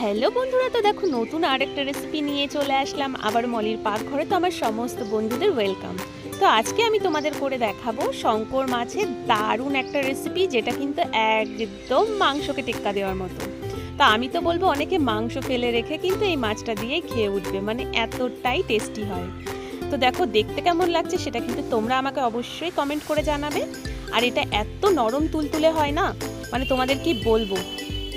Hello বন্ধুরা, তো দেখো নতুন আরেকটা রেসিপি নিয়ে চলে আসলাম। আবার মলির পাকঘরে তো আমার সমস্ত বন্ধুদের ওয়েলকাম তো আজকে আমি তোমাদের করে দেখাবো শঙ্কর মাছের দারুণ একটা রেসিপি যেটা কিন্তু একদম মাংসকে টেক্কা দেওয়ার মতো। তো আমি তো বলব অনেকে মাংস ফেলে রেখে কিন্তু এই মাছটা দিয়েই খেয়ে উঠবে মানে এতটাই টেস্টি হয়। তো দেখো দেখতে কেমন লাগছে সেটা কিন্তু তোমরা আমাকে অবশ্যই কমেন্ট করে জানাবে। আর এটা এত নরম তুলতুলে হয় না মানে তোমাদের কি বলব?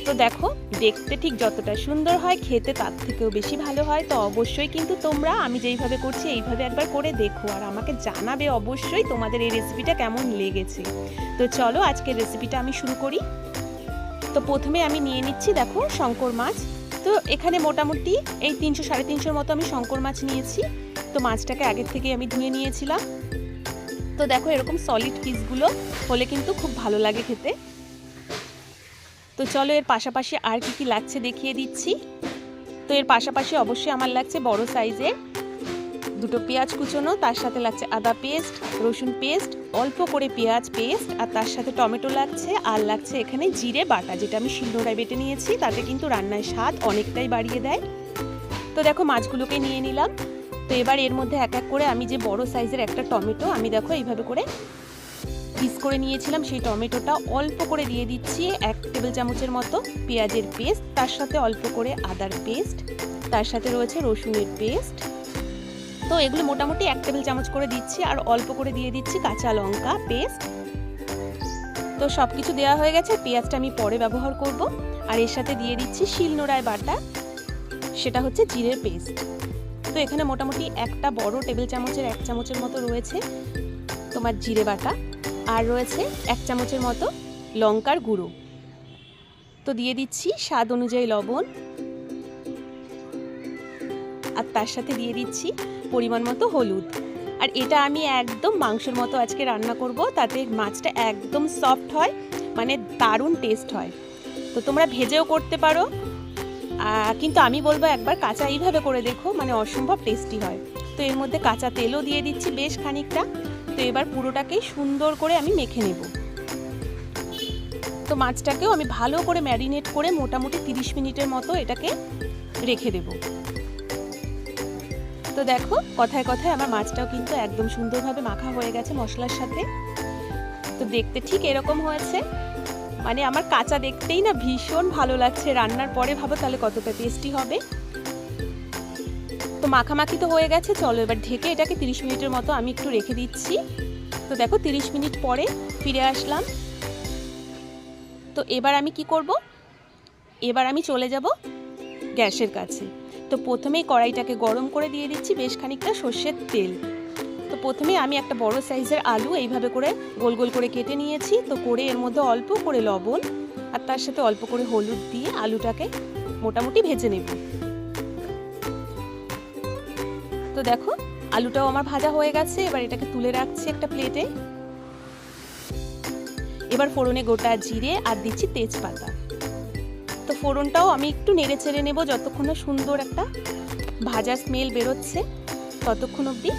তো দেখো, দেখতে ঠিক যতটা সুন্দর হয়, খেতে তার থেকেও বেশি ভালো হয়। তো অবশ্যই কিন্তু তোমরা, আমি যেইভাবে করছি, এইভাবে একবার করে দেখো। আর আমাকে জানাবে অবশ্যই তোমাদের এই রেসিপিটা কেমন লেগেছে। তো চলো, আজকের রেসিপিটা আমি শুরু করি। তো প্রথমে আমি নিয়ে নিচ্ছি, দেখো, শঙ্কর মাছ। তো এখানে মোটামুটি এই তিনশো, সাড়ে তিনশোর মতো আমি শঙ্কর মাছ নিয়েছি। তো মাছটাকে আগের থেকে আমি ধুয়ে নিয়েছিলাম। তো দেখো, এরকম সলিড পিসগুলো হলে কিন্তু খুব ভালো লাগে খেতে। তো চলো এর পাশাপাশি আর কি কি লাগছে দেখিয়ে দিচ্ছি। তো এর পাশাপাশি অবশ্যই আমার লাগছে বড় সাইজের দুটো পেঁয়াজ কুচোনো, তার সাথে লাগছে আদা পেস্ট, রসুন পেস্ট, অল্প করে পেঁয়াজ পেস্ট, আর তার সাথে টমেটো লাগছে, আর লাগছে এখানে জিরে বাটা, যেটা আমি শিলনোড়ায় বেটে নিয়েছি, তাতে কিন্তু রান্নায় স্বাদ অনেকটাই বাড়িয়ে দেয়। তো দেখো মাছগুলোকে নিয়ে নিলাম। তো এবার এর মধ্যে এক এক করে আমি যে বড় সাইজের একটা টমেটো, আমি দেখো এইভাবে করে পিস করে নিয়েছিলাম, সেই টমেটোটা অল্প করে দিয়ে দিচ্ছি, এক টেবিল চামচের মতো পেঁয়াজের পেস্ট তার সাথে অল্প করে আদার পেস্ট তার সাথে রয়েছে রসুনের পেস্ট তো এগুলো মোটামুটি এক টেবিল চামচ করে দিচ্ছি আর অল্প করে দিয়ে দিচ্ছি কাঁচা লঙ্কা পেস্ট তো সব কিছু দেওয়া হয়ে গেছে, পেঁয়াজটা আমি পরে ব্যবহার করব। আর এর সাথে দিয়ে দিচ্ছি শিলনোড়ায় বাটা, সেটা হচ্ছে জিরের পেস্ট তো এখানে মোটামুটি একটা বড় টেবিল চামচের এক চামচের মতো রয়েছে তোমার জিরে বাটা। আর রয়েছে এক চামচের মতো লঙ্কার গুঁড়ো। তো দিয়ে দিচ্ছি স্বাদ অনুযায়ী লবণ। আর তার সাথে দিয়ে দিচ্ছি পরিমাণ মতো হলুদ। আর এটা আমি একদম মাংসের মতো আজকে রান্না করব, তাতে মাছটা একদম সফট হয় মানে দারুণ টেস্ট হয়। তো তোমরা ভেজেও করতে পারো। কিন্তু আমি বলব একবার কাঁচা এইভাবে করে দেখো মানে অসম্ভব টেস্টি হয়। তো এর মধ্যে কাঁচা তেলও দিয়ে দিচ্ছি বেশ খানিকটা। তো এবার পুরোটাকেই সুন্দর করে আমি মেখে নেব। তো মাছটাকেও আমি ভালো করে ম্যারিনেট করে মোটামুটি তিরিশ মিনিটের মতো এটাকে রেখে দেব। তো দেখো, কথায় কথায় আমার মাছটাও কিন্তু একদম সুন্দরভাবে মাখা হয়ে গেছে মশলার সাথে। তো দেখতে ঠিক এরকম হয়েছে। মানে আমার কাঁচা দেখতেই না ভীষণ ভালো লাগছে। রান্নার পরে ভাবো তাহলে কতটা টেস্টি হবে। তো মাখামাখি তো হয়ে গেছে, চলো এবার ঢেকে এটাকে তিরিশ মিনিটের মতো আমি একটু রেখে দিচ্ছি। তো দেখো তিরিশ মিনিট পরে ফিরে আসলাম। তো এবার আমি কি করব? এবার আমি চলে যাব গ্যাসের কাছে। তো প্রথমেই কড়াইটাকে গরম করে দিয়ে দিচ্ছি বেশ খানিকটা সর্ষের তেল। তো প্রথমে আমি একটা বড় সাইজের আলু এইভাবে করে গোল গোল করে কেটে নিয়েছি। তো করে এর মধ্যে অল্প করে লবণ আর তার সাথে অল্প করে হলুদ দিয়ে আলুটাকে মোটামুটি ভেজে নেব। তো দেখো, আলুটাও আমার ভাজা হয়ে গেছে, এবার এটাকে তুলে রাখছি একটা প্লেটে। এবার ফোড়নে গোটা জিরে আর দিচ্ছি তেজপাতা। তো ফোড়নটাও আমি একটু নেড়ে চেড়ে নেব যতক্ষণ না সুন্দর একটা ভাজা স্মেল বেরোচ্ছে, ততক্ষণ অবধি।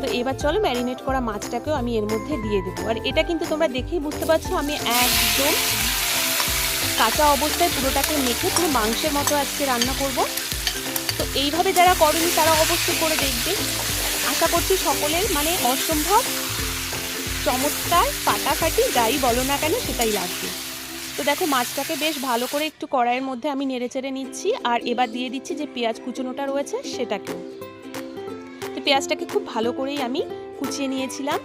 তো এবার চলো ম্যারিনেট করা মাছটাকেও আমি এর মধ্যে দিয়ে দেবো। আর এটা কিন্তু তোমরা দেখেই বুঝতে পারছ, আমি একদম কাঁচা অবস্থায় পুরোটাকে মেখে পুরো মাংসের মতো আজকে রান্না করব। এইভাবে যারা করেনি, তারা অবশ্যই করে দেখবে। আশা করছি সকলের মানে অসম্ভব চমৎকার ফাটাফাটি যাই বলো না কেন সেটাই লাগবে। তো দেখো, মাছটাকে বেশ ভালো করে একটু কড়াইয়ের মধ্যে আমি নেড়ে চেড়ে নিচ্ছি, আর এবার দিয়ে দিচ্ছি যে পেঁয়াজ কুচোনোটা রয়েছে সেটাকেও। তো পেঁয়াজটাকে খুব ভালো করেই আমি কুচিয়ে নিয়েছিলাম।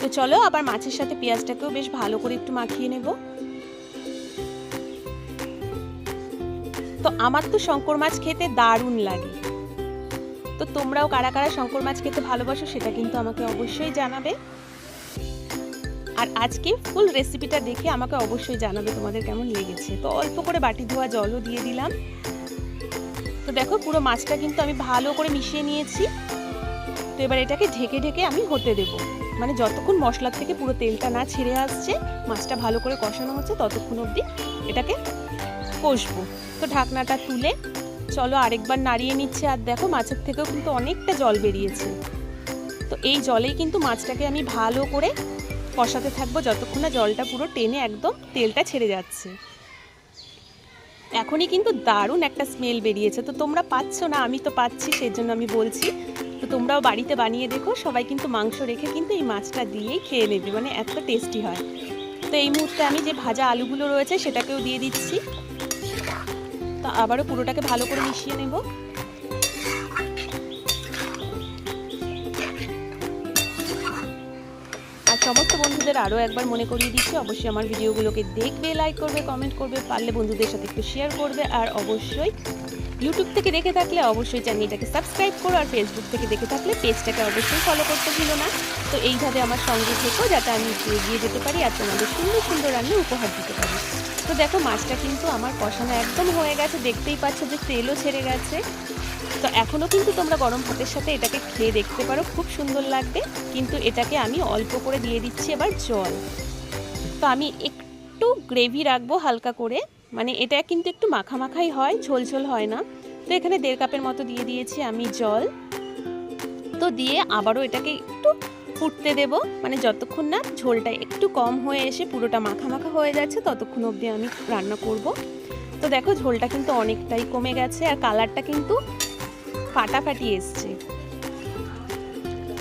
তো চলো, আবার মাছের সাথে পেঁয়াজটাকেও বেশ ভালো করে একটু মাখিয়ে নেব। তো আমার তো শঙ্কর মাছ খেতে দারুণ লাগে। তো তোমরাও কারা কারা শঙ্কর মাছ খেতে ভালোবাসো সেটা কিন্তু আমাকে অবশ্যই জানাবে। আর আজকে ফুল রেসিপিটা দেখে আমাকে অবশ্যই জানাবে তোমাদের কেমন লেগেছে। তো অল্প করে বাটি ধোয়া জলও দিয়ে দিলাম। তো দেখো পুরো মাছটা কিন্তু আমি ভালো করে মিশিয়ে নিয়েছি। তো এবার এটাকে ঢেকে ঢেকে আমি হতে দেব। মানে যতক্ষণ মশলার থেকে পুরো তেলটা না ছেড়ে আসছে, মাছটা ভালো করে কষানো হচ্ছে, ততক্ষণ অবধি এটাকে কষবো। তো ঢাকনাটা তুলে চলো আরেকবার নাড়িয়ে নিচ্ছে। আর দেখো মাছের থেকেও কিন্তু অনেকটা জল বেরিয়েছে। তো এই জলেই কিন্তু মাছটাকে আমি ভালো করে কষাতে থাকব যতক্ষণ না জলটা পুরো টেনে একদম তেলটা ছেড়ে যাচ্ছে। এখনই কিন্তু দারুণ একটা স্মেল বেরিয়েছে। তো তোমরা পাচ্ছ না, আমি তো পাচ্ছি সেই জন্য আমি বলছি। তো তোমরাও বাড়িতে বানিয়ে দেখো, সবাই কিন্তু মাংস রেখে কিন্তু এই মাছটা দিয়েই খেয়ে নেবে। মানে এত টেস্টি হয়। তো এই মুহূর্তে আমি যে ভাজা আলুগুলো রয়েছে, সেটাকেও দিয়ে দিচ্ছি। তো আবারও পুরোটাকে ভালো করে মিশিয়ে নেব। সমস্ত বন্ধুদের আরও একবার মনে করিয়ে দিচ্ছি, অবশ্যই আমার ভিডিওগুলোকে দেখবে লাইক করবে কমেন্ট করবে, পারলে বন্ধুদের সাথে একটু শেয়ার করবে আর অবশ্যই ইউটিউব থেকে দেখে থাকলে অবশ্যই চ্যানেলটাকে সাবস্ক্রাইব করো আর ফেসবুক থেকে দেখে থাকলে পেজটাকে অবশ্যই ফলো করতে ভুলো না। তো এইভাবে আমার সঙ্গে থেকো যাতে আমি এগিয়ে যেতে পারি আর তোমাদের সুন্দর সুন্দর রান্না উপহার দিতে পারি। তো দেখো, মাছটা কিন্তু আমার কষানো একদম হয়ে গেছে, দেখতেই পাচ্ছ যে তেলও ছেড়ে গেছে। তো এখনও কিন্তু তোমরা গরম ভাতের সাথে এটাকে খেয়ে দেখতে পারো, খুব সুন্দর লাগবে। কিন্তু এটাকে আমি অল্প করে দিয়ে দিচ্ছি এবার জল। তো আমি একটু গ্রেভি রাখব হালকা করে। মানে এটা কিন্তু একটু মাখা মাখাই হয় ঝোল ঝোল হয় না। তো এখানে দেড় কাপের মতো দিয়ে দিয়েছি আমি জল। তো দিয়ে আবারও এটাকে একটু ফুটতে দেব। মানে যতক্ষণ না ঝোলটা একটু কম হয়ে এসে পুরোটা মাখা মাখা হয়ে যাচ্ছে, ততক্ষণ অবধি আমি রান্না করব। তো দেখো ঝোলটা কিন্তু অনেকটাই কমে গেছে, আর কালারটা কিন্তু ফাটাফাটি এসছে।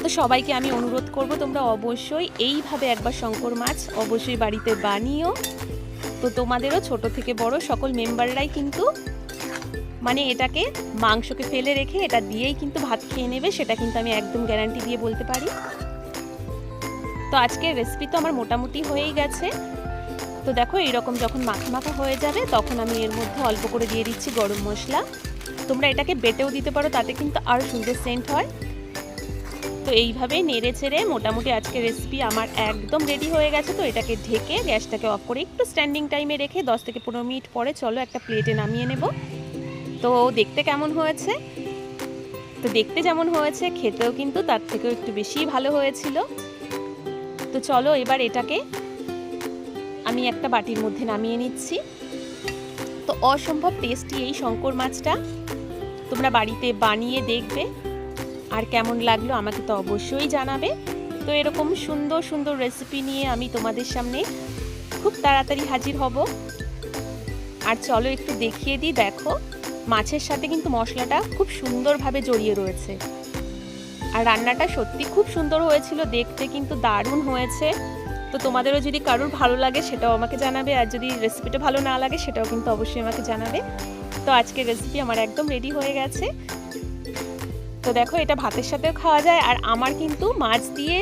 তো সবাইকে আমি অনুরোধ করব, তোমরা অবশ্যই এইভাবে একবার শঙ্কর মাছ অবশ্যই বাড়িতে বানিও। তো তোমাদেরও ছোট থেকে বড় সকল মেম্বাররাই কিন্তু মানে এটাকে মাংসকে ফেলে রেখে এটা দিয়েই কিন্তু ভাত খেয়ে নেবে, সেটা কিন্তু আমি একদম গ্যারান্টি দিয়ে বলতে পারি। তো আজকের রেসিপি তো আমার মোটামুটি হয়েই গেছে। তো দেখো, এইরকম যখন মাখা মাখা হয়ে যাবে, তখন আমি এর মধ্যে অল্প করে দিয়ে দিচ্ছি গরম মশলা। তোমরা এটাকে বেটেও দিতে পারো, তাতে কিন্তু আরও সুন্দর সেন্ট হয়। তো এইভাবে নেড়ে ছেড়ে মোটামুটি আজকে রেসিপি আমার একদম রেডি হয়ে গেছে, তো এটাকে ঢেকে গ্যাসটাকে অফ করে একটু স্ট্যান্ডিং টাইমে রেখে দশ থেকে পনেরো মিনিট পরে চলো একটা প্লেটে নামিয়ে নেব। তো দেখতে কেমন হয়েছে? তো দেখতে যেমন হয়েছে, খেতেও কিন্তু তার থেকেও একটু বেশিই ভালো হয়েছিল। তো চলো এবার এটাকে আমি একটা বাটির মধ্যে নামিয়ে নিচ্ছি। তো অসম্ভব টেস্টি এই শঙ্কর মাছটা। তোমরা বাড়িতে বানিয়ে দেখবে। আর কেমন লাগল আমাকে তো অবশ্যই জানাবে। তো এরকম সুন্দর সুন্দর রেসিপি নিয়ে আমি তোমাদের সামনে খুব তাড়াতাড়ি হাজির হব। আর চলো একটু দেখিয়ে দিই, দেখো। মাছের সাথে কিন্তু মশলাটা খুব সুন্দরভাবে জড়িয়ে রয়েছে। আর রান্নাটা সত্যি খুব সুন্দর হয়েছিল, দেখতে কিন্তু দারুণ হয়েছে। তো তোমাদেরও যদি কারোর ভালো লাগে সেটাও আমাকে জানাবে, আর যদি রেসিপিটা ভালো না লাগে সেটাও কিন্তু অবশ্যই আমাকে জানাবে। তো আজকের রেসিপি আমার একদম রেডি হয়ে গেছে। তো দেখো, এটা ভাতের সাথেও খাওয়া যায়, আর আমার কিন্তু মাছ দিয়ে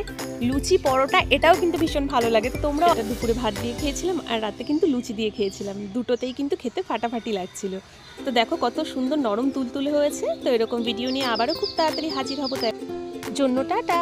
লুচি পরোটা, এটাও কিন্তু ভীষণ ভালো লাগে। তো তোমরা দুপুরে ভাত দিয়ে খেয়েছিলাম, আর রাতে কিন্তু লুচি দিয়ে খেয়েছিলাম। দুটোতেই কিন্তু খেতে ফাটাফাটি লাগছিল। তো দেখো, কত সুন্দর নরম তুলতুলে হয়েছে। তো এরকম ভিডিও নিয়ে আবারও খুব তাড়াতাড়ি হাজির হব জন্য টাটা!